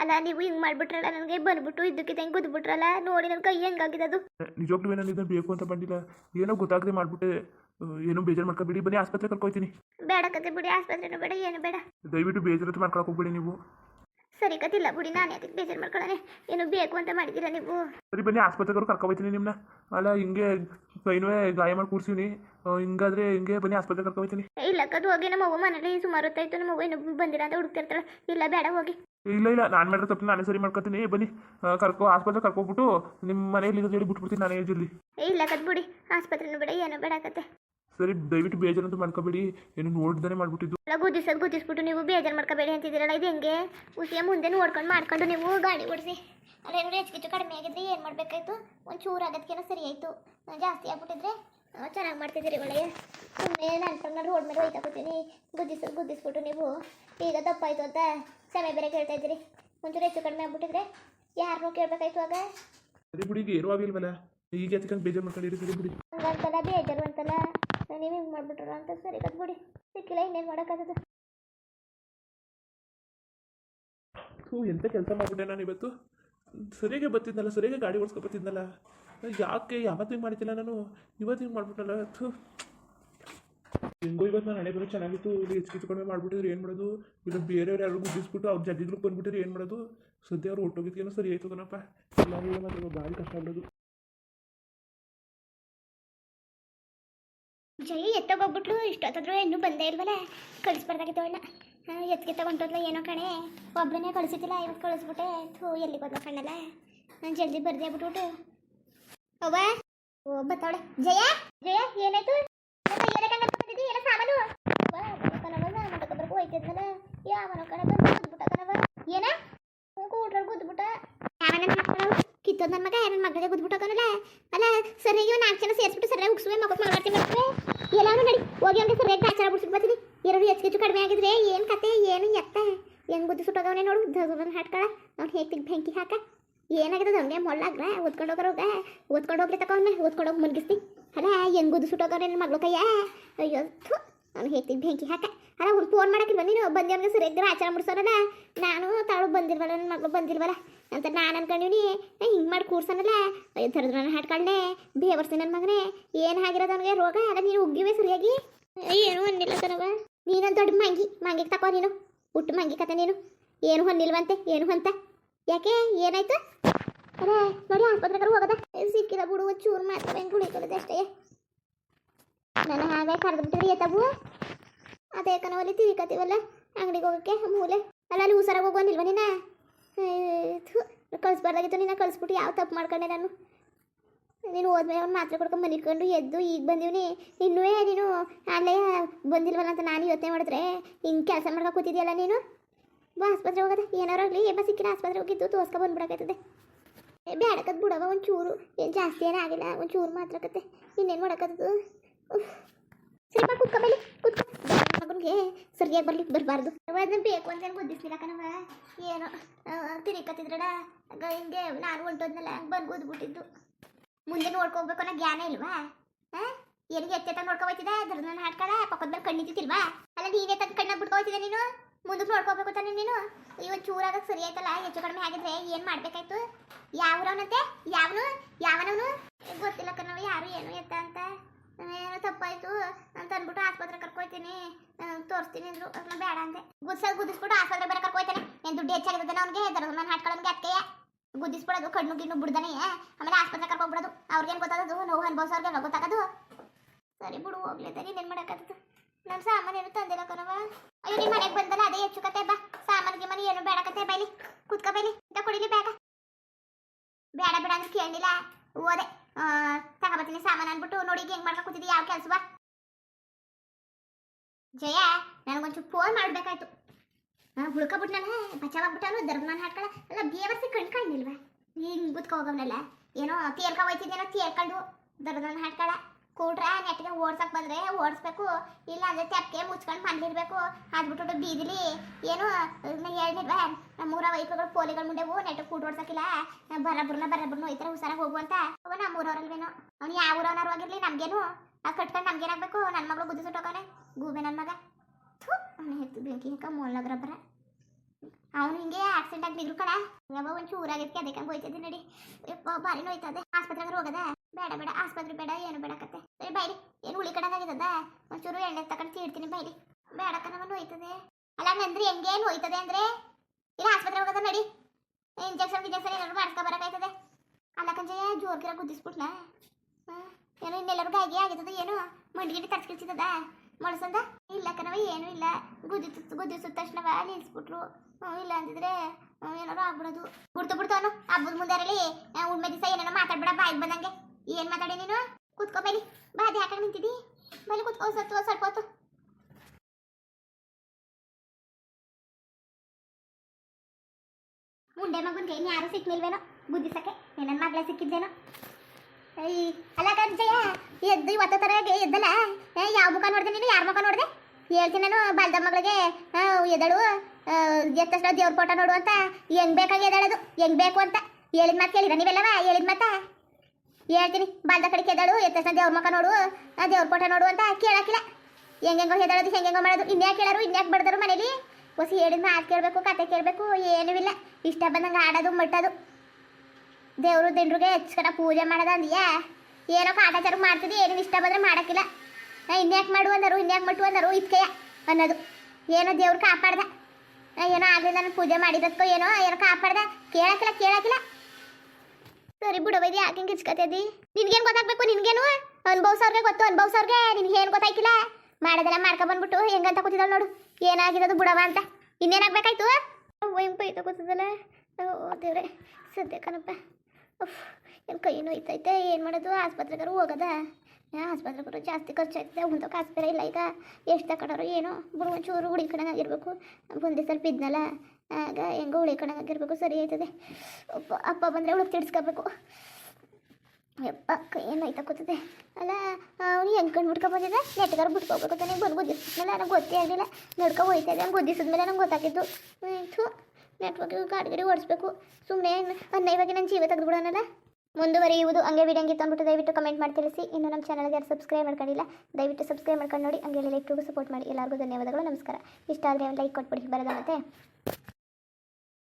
ಅಲ್ಲ ನೀವು ಹಿಂಗೆ ಮಾಡ್ಬಿಟ್ರಲ್ಲ ನನಗೆ ಬಂದ್ಬಿಟ್ಟು ಇದ್ದಕ್ಕಿದ್ದ ಹೆಂಗೆ ಗುದ್ಬಿಟ್ರಲ್ಲ ನೋಡಿ ನನ್ನ ಕೈ ಹೆಂಗಾಗಿದೆ ಅದು. ನಿಜವಾಗ್ಲೂ ನಾನು ಇದನ್ನು ಬೇಕು ಅಂತ ಬಂದಿಲ್ಲ. ಏನೋ ಗೊತ್ತಾಗದೆ ಮಾಡ್ಬಿಟ್ಟೆ. ಏನೋ ಬೇಜಾರು ಮಾಡ್ಕೊಬಿಡಿ ಬನ್ನಿ ಆಸ್ಪತ್ರೆ ಕರ್ಕೊಯ್ತೀನಿ. ಬೇಡ ಕತೆ ಬಿಡಿ ಆಸ್ಪತ್ರೆನೂ ಬೇಡ ಏನು ಬೇಡ. ದಯವಿಟ್ಟು ಬೇಜಾರತ್ತು ಮಾಡ್ಕೊಳಕ್ಕೆ ಹೋಗ್ಬೇಡಿ ನೀವು. ಸರಿ ಕತಿಲ್ಲ ಬಿಡಿ ನಾನು ಅದಕ್ಕೆ ಬೇಜಾರು ಮಾಡ್ಕೊಳ್ಳೋಣ. ಏನು ಬೇಕು ಅಂತ ಮಾಡಿದ್ದೀರಾ ನೀವು? ಸರಿ ಬನ್ನಿ ಆಸ್ಪತ್ರೆಗೆ ಕರ್ಕೊಬೈತೀನಿ ನಿಮ್ಮನ್ನ ಅಲ್ಲ ಹಿಂಗೆ ಕೈನುವೆ ಗಾಯ ಮಾಡಿ ಕೂರ್ಸೀನಿ ಹಿಂಗಾದ್ರೆ ಹಿಂಗೆ ಬನ್ನಿ ಆಸ್ಪತ್ರೆ ಕರ್ಕೊಬೈತೀನಿ. ಇಲ್ಲ ಕದು ಹೋಗಿ ನಮ್ಮ ಅವ್ವ ಮನೇಲಿ ಸುಮಾರು ಹೊತ್ತಾಯ್ತು ನಮ್ಮ ಅವ್ವ ಏನು ಬಂದಿರ ಅಂತ ಹುಡುಕ್ತಿರ್ತಾಳೆ. ಇಲ್ಲ ಬೇಡ ಹೋಗಿ. ಇಲ್ಲ ಇಲ್ಲ ನಾನು ಮಾಡಿದ್ರೆ ತಪ್ಪು ನಾನೇ ಸರಿ ಮಾಡ್ಕೊತೀನಿ. ಬನ್ನಿ ಕರ್ಕೊ ಆಸ್ಪತ್ರೆ ಕರ್ಕೊಬಿಟ್ಟು ನಿಮ್ಮ ಮನೆಯಲ್ಲಿ ಹೇಳಿ ಬಿಟ್ಬಿಡ್ತೀನಿ ನಾನು ಏಜಲ್ಲಿ ಇಲ್ಲ ಕದ್ ಬಿಡಿ ಆಸ್ಪತ್ರೆನೂ ಬೇಡ ಏನು ಬೇಡ ಕತೆ. ಸರಿ ದಯವಿಟ್ಟು ಅಂತ ಮಾಡ್ಕೊಬೇಡಿ. ಏನು ನೋಡ್ದೇ ಮಾಡ್ಬಿಟ್ಟಿದ್ದು. ಗುದ್ದಿಸೋದು ಗುದ್ದಿಸ್ಬಿಟ್ಟು ನೀವು ಬೇಜಾರು ಮಾಡ್ಕೋಬೇಡಿ ಅಂತಿದ್ದೀರಲ್ಲ ಇದು ಹೆಂಗೆ? ಉಸಿಯ ಮುಂದೆ ನೋಡ್ಕೊಂಡು ಮಾಡ್ಕೊಂಡು ನೀವು ಗಾಡಿ ಓಡಿಸಿ. ಅಲ್ಲ ಏನಾದ್ರು ಹೆಚ್ಚು ಕಡಿಮೆ ಆಗಿದ್ರೆ ಏನು ಮಾಡಬೇಕಾಯ್ತು? ಒಂದು ಚೂರು ಆಗೋದಕ್ಕೇನೋ ಸರಿ ಆಯಿತು. ಜಾಸ್ತಿ ಆಗ್ಬಿಟ್ಟಿದ್ರೆ ಚೆನ್ನಾಗಿ ಮಾಡ್ತಿದ್ದೀರಿ ಒಳ್ಳೆಯ. ಸುಮ್ಮನೆ ನನ್ನ ರೋಡ್ ಮೇಲೆ ಹೋಯ್ತಾ ಕೂತೀನಿ. ಗುದ್ದಿಸ್ ಗುದ್ದಿಸ್ಬಿಟ್ಟು ನೀವು ಈಗ ತಪ್ಪಾಯ್ತು ಅಂತ ಸಮಯ ಬೇರೆ ಕೇಳ್ತಾ ಇದ್ದೀರಿ. ಒಂಚೂರು ಹೆಚ್ಚು ಕಡಿಮೆ ಆಗ್ಬಿಟ್ಟಿದ್ರೆ ಯಾರನ್ನೂ ಕೇಳಬೇಕಾಯ್ತು ಆಗ? ಸರಿ ಬಿಡಿ ಈಗ ಏನೂ ಆಗಿಲ್ವಲ್ಲ ಈಗ ಎತ್ಕೊಂಡು ಬೇಜಾರು ಮಾಡ್ಕೊಂಡಿರಿ ಸರಿ ಬಿಡಿ. ಹಂಗಂತಲ್ಲ ಬೇಜಾರು ಅಂತಲ್ಲ. ನೀವು ಹಿಂಗೆ ಮಾಡ್ಬಿಟ್ರ ಅಂತ ಸರಿ ಕತ್ಬಿಡಿ ಸಿಕ್ಕಿಲ್ಲ, ಇನ್ನೇನು ಮಾಡೋಕ್ಕಾಗದು. ಹ್ಞೂ ಎಂಥ ಕೆಲಸ ಮಾಡ್ಬಿಟ್ಟೆ ನಾನು ಇವತ್ತು? ಸರಿಯಾಗಿ ಬರ್ತಿದ್ನಲ್ಲ, ಸರಿಯಾಗಿ ಗಾಡಿ ಓಡಿಸ್ಕೊ ಬರ್ತಿದ್ನಲ್ಲ. ಯಾಕೆ, ಯಾವತ್ತು ಹಿಂಗೆ ಮಾಡ್ತಿಲ್ಲ ನಾನು? ಇವತ್ತು ಹಿಂಗೆ ಮಾಡ್ಬಿಟ್ಟಲ್ಲ ಥೂ. ಹೆಂಗೋ ಇವತ್ತು ನಾನು ಹಣೆ ಬರೋ ಚೆನ್ನಾಗಿತ್ತು, ಇಲ್ಲಿ ಹೆಚ್ಚು ಕಡಿಮೆ ಮಾಡ್ಬಿಟ್ಟಿದ್ರೆ ಏನು ಮಾಡೋದು? ಇಲ್ಲ ಬೇರೆಯವ್ರು ಯಾರು ಗುದ್ದಿಸ್ಬಿಟ್ಟು ಅವ್ರು ಜಡ್ಜಿದ್ರು ಬಂದ್ಬಿಟ್ಟಿದ್ರೆ ಏನು ಮಾಡೋದು? ಸದ್ಯ ಅವ್ರು ಹೊಟ್ಟೋಗಿದ್ಕೇನೋ ಸರಿ ಆಯ್ತು ಕಣಪ್ಪ. ಇಲ್ಲ ಮತ್ತೆ ಭಾರಿ ಕಷ್ಟ ಆಗ್ಬಿಡೋದು. ಜೈ ಎತ್ತೋಗೋಗ್ಬಿಟ್ಲು ಇಷ್ಟೊತ್ತಾದ್ರೂ ಇನ್ನೂ ಬಂದೇ ಇಲ್ವಲ್ಲ? ಕಳಿಸ್ಬಾರ್ದಾಗಿತ್ತು ಅಣ್ಣ. ಎತ್ತಿಗೆ ತಗೊಂಡೋದ್ಲ ಏನೋ ಕಣೆ. ಒಬ್ಬನೇ ಕಳಿಸಿದ್ದಿಲ್ಲ ಇವತ್ತು ಕಳಿಸ್ಬಿಟ್ಟೆ. ಥೂ ಎಲ್ಲಿ ಹೋದ್ಲ ಕಣ್ಣಲ್ಲ? ನಾನು ಜಲ್ದಿ ಬರ್ದೇ ಬಿಟ್ಬಿಟ್ಟು ಅವ್ವ? ಓ, ಬತ್ತಾವಳೆ. ಜಯ? ಜಯ, ಏನಾಯ್ತು? ಏನೋ ಸಾಮಾನು? ಮಡಕಬರ್ಗೂ ಹೋಯ್ತಿದ್ನಲ್ಲ. ಯಾವನೋ ಕಣ ಬಂದು ಗುದ್ಬಿಟ್ಟ ಕಣವ ಏನ ಕೂಟ್ರಲ್ಲಿ ಗುದ್ಬಿಟ್ಟ ಯಾವ ಕಿತ್ತೋದ್ ನನ್ನ ಮಗ ನನ್ನ ಮಗಳಿಗೆ ಗುದ್ಬಿಟ್ಟ ಕಣಲ್ಲ ಅಲ್ಲ ಸರಿ ಒಂದು ನಾಲ್ಕು ಜನ ಸೇರಿಸ್ಬಿಟ್ಟು ಸರಿಯಾಗಿ ಉಗ್ಸುವೆ ಮಗಕ್ಕೆ ಮಾಡ್ತೀನಿ ಮಾಡ್ತೀವಿ ಎಲ್ಲಾನು ನಡಿ, ಹೋಗಿ ಅವ್ನಿಗೆ ಸರಿಯಾಗಿ ಟಾಚರ ಬಿಡ್ಸ್ಬಿಟ್ಟು ಬರ್ತೀನಿ. ಎರಡು ಹೆಚ್ಚು ಕಡಿಮೆ ಆಗಿದ್ರೆ ಏನು ಕತೆ, ಏನು ಎತ್ತ. ಹೆಂಗೆ ಬುದ್ಧಿ ಸುಟ್ಟೋಗವನೆ ನೋಡು ಧಗುರನ್ನ ಹಾಟ್ಕಳ ಅವ್ನು ಹೇಗೆ ಬೆಂಕಿ ಹಾಕ. ಏನಾಗಿದೆ ಅವ್ನಿಗೆ ಮೊಳ್ಳಾಗ್ರ ಓದ್ಕೊಂಡು ಹೋಗೋರೋಗ ಓದ್ಕೊಂಡು ಹೋಗ್ಲಿ ತಕ ಅವನ್ನ ಓದ್ಕೊಂಡು ಹೋಗಿ ಮನ್ಗಿಸ್ತಿ. ಅಲ್ಲ, ಹೆಂಗೆ ಬುದ್ಧಿ ಸುಟ್ಟೋಗವನೆ ನನ್ನ ಮಗಳು ಕೈಯ. ಅಯ್ಯೋ, ಥು, ಅವ್ನು ಹೇಗೆ ಬೆಂಕಿ ಹಾಕ. ಅಲ್ಲ, ಅವ್ನು ಫೋನ್ ಮಾಡಕ್ಕಿಲ್ವ ನೀನು? ಬಂದು ಅವ್ನಿಗೆ ಸರಿಯಾಗಿ ಆಚಾರ ಮುಡ್ಸೋನಲ್ಲ. ನಾನು ತಾಳು ಬಂದಿಲ್ವಲ್ಲ ನನ್ನ ಮಗಳು ಬಂದಿಲ್ವಲ್ಲ ಅಂತ ನಾನು ಅನ್ಕೊಂಡಿವ್ನಿ ಹಿಂಗೆ ಮಾಡಿ ಕೂರ್ಸನಲ್ಲ? ಅಯ್ಯೋ ಥರದ ನನ್ನ ಹಾಡ್ಕೊಂಡೆ ಬೇವರ್ಸಿ ನನ್ನ ಮಗನೇ. ಏನು ಆಗಿರೋದು ಅವನಿಗೆ? ರೋಗ? ಅಲ್ಲ ನೀನು ಉಗ್ಗಿವೆ ಸರಿಯಾಗಿ ಏನು ಹೊಂದಿಲ್ಲ ಕಣವ ನೀನೊಂದು ದೊಡ್ಡ ಮಂಗಿ ಮಂಗಿಗೆ ತಕೋ ನೀನು. ಹುಟ್ಟು ಮಂಗಿ ಕತೆ ನೀನು. ಏನು ಹೊಂದಿಲ್ವಂತೆ ಏನು ಹೊಂತ ಯಾಕೆ? ಏನಾಯ್ತು? ಅರೆ ನೋಡಿ ಕರು ಹೋಗದ. ಸಿಕ್ಕಿದ ಬಿಡು ಚೂರು ಮಾತ್ರ ಹೆಂಗೆ ಉಳಿಕೊಳ್ಳೋದು ಅಷ್ಟೇ. ನನ್ನ ಹಾಗೆ ಕರೆದು ಬಿಟ್ಟಿರಿ ಎತ್ತಬು ಅದೇ ಕಣವಲ್ಲಿ ತಿರುಕತ್ತೀವಲ್ಲ ಅಂಗಡಿಗೆ ಹೋಗಕ್ಕೆ ಮೂಲೆ. ಅಲ್ಲ ಅಲ್ಲಿ ಹುಷಾರಾಗಿ ಹೋಗೋನಿಲ್ವ ನೀನ? ಕಳಿಸ್ಬಾರ್ದಾಗಿತ್ತು ನಿನ್ನ ಕಳಿಸ್ಬಿಟ್ಟು ಯಾವ ತಪ್ಪು ಮಾಡ್ಕೊಂಡೆ ನಾನು? ನೀನು ಹೋದ್ಮೇಲೆ ಅವ್ನು ಮಾತ್ರೆ ಕೊಡ್ಕೊಂಡು ಮನಿಕೊಂಡು ಎದ್ದು ಈಗ ಬಂದೀವ್ನಿ. ಇನ್ನೂ ನೀನು ಅಲ್ಲೇ ಬಂದಿಲ್ವಲ್ಲ ಅಂತ ನಾನು ಯೋಚನೆ ಮಾಡಿದ್ರೆ ಹಿಂಗೆ ಕೆಲಸ ಮಾಡ್ಕೊ ಕೂತಿದ್ಯಲ್ಲ ನೀನು? ಬಾ ಆಸ್ಪತ್ರೆ ಹೋಗೋದ. ಏನಾರು ಆಗಲಿ ಏನ ಸಿಕ್ಕಿನ ಆಸ್ಪತ್ರೆ ಹೋಗಿದ್ದು, ತೋರ್ಸ್ಕೊ ಬಂದ್ಬಿಡಕತ್ತದೆ ಬ್ಯಾಡಕದ್ ಬಿಡವ ಒಂದು ಚೂರು ಏನು ಜಾಸ್ತಿ ಏನೂ ಆಗಿಲ್ಲ ಒಂದು ಚೂರು ಮಾತ್ರ ಕತೆ ಇನ್ನೇನು ಮಾಡಕತ್ತದು? ಸ್ವಲ್ಪ ಕುತ್ಕೊಬೇಲಿ ಕುತ್ಕೊ. ಮಗನಿಗೆ ಸರಿಯಾಗಿ ಬರ್ಲಿಕ್ಕೆ ಬರಬಾರ್ದು. ಅದನ್ನ ಬೇಕು ಅಂತ ಗುದ್ದಿಸ್ಲಿಲ್ಲ ಕಣವ ಏನೋ ತಿರಿಕತ್ತಿದ್ರಡ ಹಿಂಗೆ ನಾನು ಹೊಂಟೋದ್ನಲ್ಲ, ಹಂಗೆ ಬಂದು ಓದ್ಬಿಟ್ಟಿದ್ದು. ಮುಂದೆ ನೋಡ್ಕೋಬೇಕು ಅನ್ನೋ ಜ್ಞಾನ ಇಲ್ವಾ? ಹಾಂ ಏನಿಗೆ ಎತ್ತೆ ನೋಡ್ಕೊ ಹೋಯ್ತಿದೆ ಅದ್ರ ನನ್ನ ಹಾಡ್ಕಳ, ಪಕ್ಕದ ಮೇಲೆ ಕಣ್ಣಿದ್ದಿಲ್ವಾ ಅಲ್ಲ, ನೀನೇ ತಂದು ಕಣ್ಣಾಗ ಬಿಡ್ಕೊ ಹೋಯ್ತಿದೆ ನೀನು? ಮುಂದಕ್ಕೆ ನೋಡ್ಕೋಬೇಕು ತಾನೆ ನೀನು? ಇವತ್ತು ಚೂರಾಗ ಸರಿ ಆಯ್ತಲ್ಲ, ಹೆಚ್ಚು ಕಡಿಮೆ ಆಗಿದ್ರೆ ಏನು ಮಾಡ್ಬೇಕಾಯ್ತು? ಯಾವ್ರವನಂತೆ? ಯಾವನು? ಯಾವನವನು? ಗೊತ್ತಿಲ್ಲ ಕಣವ ಯಾರು, ಏನು ಎತ್ತ ಅಂತ. ಏನೋ ತಪ್ಪಾಯ್ತು ಅಂತ ಅಂದ್ಬಿಟ್ಟು ಆಸ್ಪತ್ರೆ ಕರ್ಕೊಯ್ತೀನಿ. ತೋರಿಸ್ತೀನಿ ಅಂದ್ರು. ಅದನ್ನ ಬೇಡ ಅಂದೆ. ಗುದ್ಸ ಗುದ್ದಿಸ್ಬಿಟ್ಟು ಆಸ್ಪತ್ರೆ ಬೇರೆ ಕರ್ಕೊಯ್ತಾನೆ. ಏನು ದುಡ್ಡು ಹೆಚ್ಚಾಗಿದ್ದಾನೆ ಅವ್ನಿಗೆ ದರದ ನಾನು ಹಾಡ್ಕೊಳ್ಳೋನ್ಗೆ ಅದಕ್ಕೆ ಗುದ್ದಿಸ್ಬಿಡೋದು, ಕಣ್ಣು ಗಿಣ್ಣು ಬಿಡ್ದಾನೆ. ಆಮೇಲೆ ಆಸ್ಪತ್ರೆ ಕರ್ಕೊಂಡ್ಬಿಡೋದು ಅವ್ರಿಗೇನು ಗೊತ್ತಾಗೋದು ನೋವು ಅನ್ಭವಿಸೋರ್ಗೆ ಗೊತ್ತಾಗೋದು. ಸರಿ ಬಿಡು ಹೋಗ್ಲಿದ್ದೆ ನೀನೇನು ಮಾಡೋಕ್ಕಾಗ್ತದೆ? ನನ್ನ ಸಾಮಾನು ಏನು ತಂದಿಲ್ಲ ಕಣವ ಅಯ್ಯೋ ನಿಮ್ಮ ಮನೆಗೆ ಬಂದಲ್ಲ, ಅದೇ ಹೆಚ್ಚು ಕತೆ ಬಾ. ಸಾಮಾನಿಗೆ ಮನೆ ಏನು ಬೇಡ ಕತೆ ಬೈಲಿ. ಕುತ್ಕೊ ಬೈಲಿ. ಇಂತ ಕುಡಿಲಿ ಬೇಡ ಬೇಡ ಬೇಡ ಅಂದ್ರೆ ಕೇಳಲಿಲ್ಲ. ಓದೆ. ತಗೋಬರ್ತೀನಿ ಸಾಮಾನು ಅನ್ಬಿಟ್ಟು ನೋಡಿ ಹೆಂಗ್ ಮಾಡ್ಕೊ ಕೂತಿದ್ದಿ, ಯಾವ ಬಾ ಜಯ, ನನಗೊಂಚೂರು ಫೋನ್ ಮಾಡ್ಬೇಕಾಯ್ತು. ಹುಡ್ಕೊಬಿಟ್ನಲ್ಲ ಬಚಾವಾಗ್ಬಿಟ್ಟನು ದರ್ಮನ್ ಹಾಡ್ಕೊಳ. ಅಲ್ಲ ಬೇವರ್ಸಿ ಕಣ್ ಕಾಣಿಲ್ವಾ ಹಿಂಗ್ ಗುತ್ಕೊ ಹೋಗವ್ನಲ್ಲ. ಏನೋ ತೇಲ್ಕ ಹೋಯ್ತಿದ್ದೇನೋ ತೇರ್ಕೊಂಡು ದರ್ದನ್ ಹಾಡ್ಕೊಳ. ಕೂಟ್ರ ನೆಟ್ಟಿಗೆ ಓಡ್ಸಕ್ ಬಂದ್ರೆ ಓಡಿಸ್ಬೇಕು, ಇಲ್ಲ ಅಂದ್ರೆ ತೆಪ್ಕೆ ಮುಚ್ಕೊಂಡು ಮನ್ಲಿರ್ಬೇಕು. ಅದ್ಬಿಟ್ಟು ಬೀದಿಲಿ ಏನು ಹೇಳಿಲ್ವಾ ನಮ್ಮೂರ ವೈಫ್ಗಳು ಪೋಲಿಗಳ ಮುಂಡೆವು ನೆಟ್ ಕೂಡ ಓಡ್ಸಕ್ಕಿಲ್ಲ. ಬರಬ್ರನ್ನ ಬರಬ್ರನ್ನ ಹೋಯ್ತಾರೆ ಹುಷಾರಾಗಿ ಹೋಗು ಅಂತ. ಅವ ನಮ್ಮೂರವ್ರಲ್ವೇನೋ ಅವ್ನು ಯಾವ ಊರವನಾರು ಹೋಗಿರ್ಲಿ ನಮ್ಗೇನು. ಆ ಕಟ್ಕೊಂಡು ನಮ್ಗೇನಾಗ್ಬೇಕು ನನ್ನ ಮಗಳು ಬುದ್ಧಿ ಸುಟ್ಟೋಕನೆ ಗೂಬೆ ನನ್ನ ಮಗ. ಥು, ಅವ್ನು ಹೆತ್ತು ಬೆಂಕಿ ಹಾಕ ಮೊಳ್ಳಗ್ರ ಬರ. ಅವನು ಹಿಂಗೆ ಆಕ್ಸಿಡೆಂಟ್ ಆಗಿ ಬಿದ್ರು ಕಣ ಯಾವ ಒಂದು ಚೂರಾಗಿದ್ಕೆ ಅದಕ್ಕೆ ಹೋಯ್ತದೆ ನಡಿ. ಭಾರಿ ನೋಯ್ತದೆ. ಆಸ್ಪತ್ರೆಗೆ ಹೋಗದ? ಬೇಡ ಬೇಡ, ಆಸ್ಪತ್ರೆ ಬೇಡ, ಏನು ಬೇಡ ಕತೆ. ಬೈರಿ, ಏನು ಹುಳಿ ಕಡಗಾಗಿದ್ದದ ಒಂಚೂರು ಎಣ್ಣೆ ತಕೊಂಡು ತೀಡ್ತೀನಿ ಬೈರಿ. ಬೇಡ ಕಣವ ಹೋಯ್ತದೆ ಅಲ್ಲ, ನಂದ್ರಿ ಹೆಂಗೇನು ಹೋಯ್ತದೆ ಅಂದ್ರೆ? ಇಲ್ಲ ಆಸ್ಪತ್ರೆ ಹೋಗದ ನಡಿ. ಇಂಜೆಕ್ಷನ್ ಇಂಜೆಕ್ಷನ್ ಏನಾದ್ರು ಮಾಡಿಸ್ಕೊ ಬರಕಾಯ್ತದೆ. ಅಲ್ಲ, ಕಂಜಯ್ಯ ಜೋರ್ಗಿರ ಗುದ್ದಿಸ್ಬಿಟ್ಲ. ಏನೋ ಇನ್ನೆಲ್ಲರೂ ಗಾಯಿಗೆ ಆಗಿದ್ದದ ಏನು? ಮಂಡಿಗಿಟ್ಟು ತರ್ಸ್ಕಿಳ್ಸಿದ್ದದ ಮೊಳಸಂದ ಇಲ್ಲ ಕಣವ ಏನು ಇಲ್ಲ. ಗುದ್ದಿ ಗುದ್ದಿಸಿದ ತಕ್ಷಣ ನಿಲ್ಸ್ಬಿಟ್ರು. ಇಲ್ಲ ಅಂದಿದ್ರೆ ಏನಾದ್ರು ಆಗ್ಬಿಡೋದು. ಬಿಡ್ತು ಬಿಡ್ತು ಅವನು ಹಬ್ಬದ ಮುಂದೆ ಅರಳಿ ಉಣ್ಮೆ ದಿವಸ ಏನೇನೋ ಮಾತಾಡ್ಬೇಡ, ಬಾಯಿಗೆ ಬಂದಂಗೆ. ಏನು ಮಾತಾಡಿ ನೀನು? ಕೂತ್ಕೋ ಬೈಲಿ ಅದೇ ಹಾಕಂಗೆ ನಿಂತಿದ್ದಿ. ಬೈಲಿ ಕೂತ್ಕೋ, ಸತ್ತು ಸ್ವಲ್ಪ ಹೊತ್ತು ಮುಂಡೆ ಮಗುನ್ಗೆ ಇನ್ನು ಯಾರು ಸಿಕ್ಕಿಲ್ವೇನೋ ಬುದ್ಧಿಸಕ್ಕೆ. ನನ್ನ ಮಗಳ ಸಿಕ್ಕಿದ್ದೇನೋ? ಅಯ್ಯ ಅಲ್ಲ ಕಂಜಯ್ಯ ಎದ್ದು ಇವತ್ತ ತರಗೆ ಎದ್ದಲ್ಲ? ಯಾವ ಮುಖ ನೋಡಿದೆ ನೀನು? ಯಾರ ಮುಖ ನೋಡಿದೆ? ಹೇಳ್ತೀನಿ ನಾನು ಬಾಲ್ದ ಮಗಳಿಗೆ ಎದಳು ಎತ್ತ ದೇವ್ರ ಫೋಟೋ ನೋಡು ಅಂತ. ಹೆಂಗ್ ಬೇಕಾಗಿ ಎದಳದು? ಹೆಂಗ್ ಬೇಕು ಅಂತ? ಹೇಳಿದ ಮಾತು ಕೇಳಿರ ನೀವೆಲ್ಲವ? ಹೇಳಿದ ಮಾತ? ಹೇಳ್ತೀನಿ, ಬಾಲ್ದ ಕಡೆ ಕೆದಾಳು ಎತ್ತ ದೇವ್ರ ಮುಖ ನೋಡು ನಾ ದೇವ್ರ ಪೋಟ ನೋಡು ಅಂತ ಕೇಳಕ್ಕಿಲ್ಲ. ಹೆಂಗೆಂಗೋ ಹೆಂಗೆ ಹೆಂಗೆಂಗೋ ಮಾಡೋದು, ಇನ್ಯಾಕೆ ಕೇಳರು, ಇನ್ಯಾಕೆ ಬಡ್ದರು ಮನೇಲಿ? ಹೊಸಿ ಹೇಳಿದ ಮಾತು ಕೇಳಬೇಕು, ಕತೆ ಕೇಳಬೇಕು, ಏನೂ ಇಲ್ಲ. ಇಷ್ಟ ಬಂದಂಗೆ ಆಡೋದು, ಮಟ್ಟೋದು. ದೇವರು ದಿಂಡ್ರಿಗೆ ಹೆಚ್ಕಡ ಪೂಜೆ ಮಾಡೋದು ಅಂದ್ಯಾ? ಏನೋ ಕಾಟಾಚಾರ ಮಾಡ್ತಿದ್ದೆ, ಏನು ಇಷ್ಟ ಬಂದರೆ ಮಾಡೋಕ್ಕಿಲ್ಲ. ನಾ ಇನ್ಯಾಕೆ ಮಾಡು ಅಂದರು, ಇನ್ಯಾಕೆ ಮಟ್ಟು ಅಂದರು ಇದ್ಕೆಯ ಅನ್ನೋದು. ಏನೋ ದೇವ್ರು ಕಾಪಾಡ್ದೆ. ಏನೋ ಆಗಲಿ ನಾನು ಪೂಜೆ ಮಾಡಿದಕ್ಕೋ ಏನೋ ಏನೋ ಕಾಪಾಡ್ದೆ. ಕೇಳಕ್ಕಿಲ್ಲ ಕೇಳಕ್ಕಿಲ್ಲ. ಸರಿ ಬಿಡು ಬೈದಿ ಯಾಕೆ ಹಿಂಗೆ ಇಚ್ಕತ್ತದಿ ನಿನ್ಗೇನು ಗೊತ್ತಾಗ್ಬೇಕು, ನಿನ್ಗೇನು? ಅನ್ಭವ್ಸವ್ರಿಗೆ ಗೊತ್ತು ಅನ್ಭವ್ಸವ್ರಿಗೆ ನಿನ್ಗೆ ಏನು ಗೊತ್ತಾಯ್ತಿಲ್ಲ ಮಾಡೋದೆಲ್ಲ ಮಾಡ್ಕೊಬಂದ್ಬಿಟ್ಟು ಹೆಂಗಂತ ಕೂತಿದ್ದಾಳೆ ನೋಡು. ಏನಾಗಿರೋದು ಬಿಡವ ಅಂತ. ಇನ್ನೇನಾಗಬೇಕಾಯ್ತು? ಒಯ್ಯಂಗ್ ಬೈತ ಕೂತಿದ್ದಲ್ಲ ದೇವ್ರೆ, ಸದ್ಯ ಕಣಪ್ಪ. ಉಫ್, ಏನು ಕೈ ನೋಯ್ತೈತೆ ಏನು ಮಾಡೋದು? ಆಸ್ಪತ್ರೆಗಾರು ಹೋಗೋದ? ಆಸ್ಪತ್ರೆಗಾರು ಜಾಸ್ತಿ ಖರ್ಚಾಯ್ತದೆ. ಕಾಸು ಬೇರೆ ಇಲ್ಲ ಈಗ. ಎಷ್ಟು ತಗೊಂಡರು ಏನೋ. ಬಿಡು ಒಂಚೂರು ಇರಬೇಕು ಒಂದೇ ಸ್ವಲ್ಪ ಇದ್ನಲ್ಲ. ಆಗ ಹೆಂಗೋ ಉಳಿಕಣಾಗಿರ್ಬೇಕು ಸರಿ ಆಯ್ತದೆ. ಅಪ್ಪ ಅಪ್ಪ ಬಂದರೆ ಅವಳು ತಿಡ್ಸ್ಕೋಬೇಕು ಯಪ್ಪ ಏನು ನೋಯ್ತಾ ಕೂತದೆ ಅಲ್ಲ ಅವ್ನು ಹೆಂಗೆ ಕಣ್ಣು ಬಿಟ್ಕೊ ಬಂದಿದ್ದೆ? ನೆಟ್ಗಾರ ಬಿಟ್ಕೋಬೇಕು ತಾನೆ ಬಂದು ಗುದ್ದಿಸಿದ್ಮೇಲೆ ನನಗೆ ಗೊತ್ತೇ ಆಗಿಲ್ಲ ನಡ್ಕೊ ಹೋಯ್ತಾ ಇದೆ ಹಂಗೆ ಗುದ್ದಿಸಿದ್ಮೇಲೆ ನಂಗೆ ಗೊತ್ತಾಗಿದ್ದು ಥೂ ನೆಟ್ವರ್ಕ್ ಗಾಡಿ ಓಡಿಸ್ಬೇಕು. ಸುಮ್ಮನೆ ಅನ್ನ ಇವಾಗ ನನ್ನ ಜೀವ ತೆಗೆದುಬಿಡೋಣಲ್ಲ? ಮುಂದುವರಿಯುವುದು ಹಂಗೆ ವಿಡಿಯೋ ತಂದುಬಿಟ್ಟು ದಯವಿಟ್ಟು ಕಮೆಂಟ್ ಮಾಡಿ, ತಿಳಿಸಿ. ಇನ್ನು ನಮ್ಮ ಚಾನಲ್ಗೆ ಯಾರು ಸಬ್ಸ್ಕ್ರೈಬ್ ಮಾಡ್ಕೊಂಡಿಲ್ಲ, ದಯವಿಟ್ಟು ಸಬ್ಸ್ಕ್ರೈಬ್ ಮಾಡ್ಕೊಂಡು ನೋಡಿ. ಹಂಗೆ ಲೈಕ್ಗೂ ಸಪೋರ್ಟ್ ಮಾಡಿ. ಎಲ್ಲರಿಗೂ ಧನ್ಯವಾದಗಳು, ನಮಸ್ಕಾರ. ಇಷ್ಟ ಆದರೆ ಲೈಕ್ ಕೊಟ್ಬಿಡಿ, ಬರೋದ ಮತ್ತೆ?